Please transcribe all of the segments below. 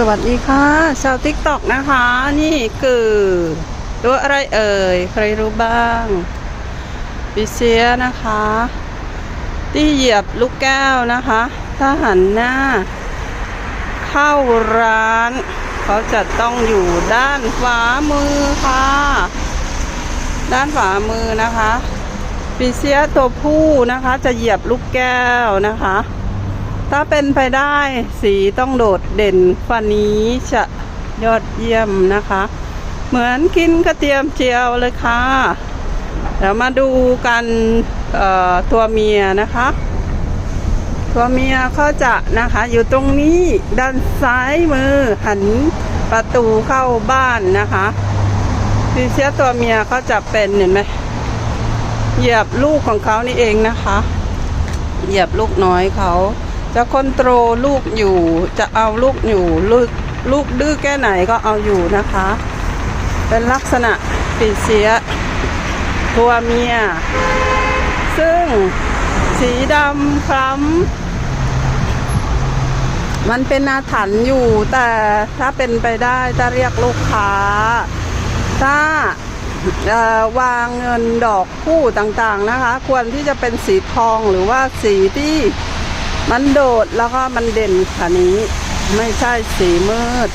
สวัสดีค่ะ ชาวติ๊กตอกนะคะ นี่คือตัวอะไรเอ่ย ใครรู้บ้างปิเซียนะคะ ที่เหยียบลูกแก้วนะคะ ถ้าหันหน้า เข้าร้าน เขาจะต้องอยู่ด้านขวามือค่ะ ด้านขวามือนะคะปีเซียตัวผู้นะคะ จะเหยียบลูกแก้วนะคะ ถ้าเป็นไปได้สีต้องโดดเด่นกว่านี้จะยอดเยี่ยมนะคะ เหมือนกินกระเทียมเจียวเลยค่ะ เดี๋ยวมาดูกันตัวเมียนะคะ ตัวเมียเขาจะนะคะอยู่ตรงนี้ด้านซ้ายมือหันประตูเข้าบ้านนะคะพีเชียตัวเมียเขาจะเป็นเห็นไหมเหยียบลูกของเขานี่เองนะคะ เหยียบลูกน้อยเขา จะคอนโทรลลูกอยู่ จะเอาลูกอยู่ลูกลูกดื้อแค่ไหนก็เอาอยู่นะคะ เป็นลักษณะปีเสียตัวเมีย ซึ่งสีดำคล้ำมันเป็นอาถรรพ์อยู่ แต่ถ้าเป็นไปได้จะเรียกลูกค้า ถ้าวางเงินดอกคู่ต่างๆนะคะ ควรที่จะเป็นสีทองหรือว่าสีที่ มันโดดแล้วก็มันเด่นค่ะนี้ ไม่ใช่สีมืด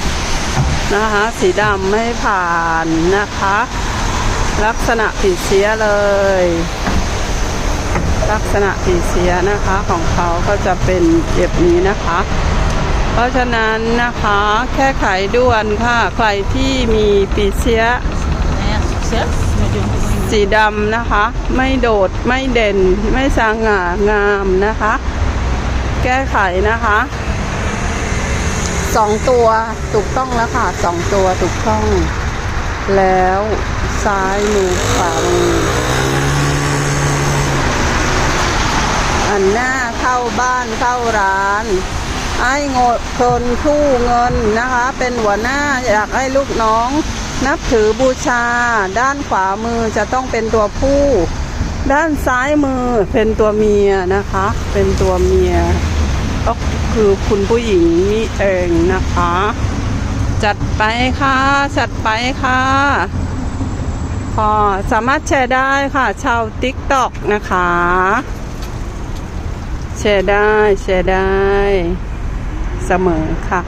นะคะ สีดำไม่ผ่านนะคะ ลักษณะผีเสียเลย ลักษณะผีเสียนะคะของเขาก็จะเป็นแบบนี้นะคะ เพราะฉะนั้นนะคะแค่ไขด่วนค่ะ ใครที่มีปีเสียสีดำนะคะ ไม่โดดไม่เด่นไม่สง่างามนะคะ แก้ไขนะคะสองตัวถูกต้องแล้วค่ะสองตัวถูกต้อง แล้วซ้ายมือขวามืออันหน้าเข้าบ้านเข้าร้านไอ้งดคนคู่เงินนะคะ เป็นหัวหน้าอยากให้ลูกน้อง นับถือบูชา ด้านขวามือจะต้องเป็นตัวผู้ ด้านซ้ายมือเป็นตัวเมียนะคะ เป็นตัวเมีย ก็คือคุณผู้หญิงนี่เองนะคะ จัดไปค่ะ จัดไปค่ะพอสามารถแชร์ได้ค่ะ ชาวติ๊กต็อกนะคะ แชร์ได้ แชร์ได้ เสมอค่ะ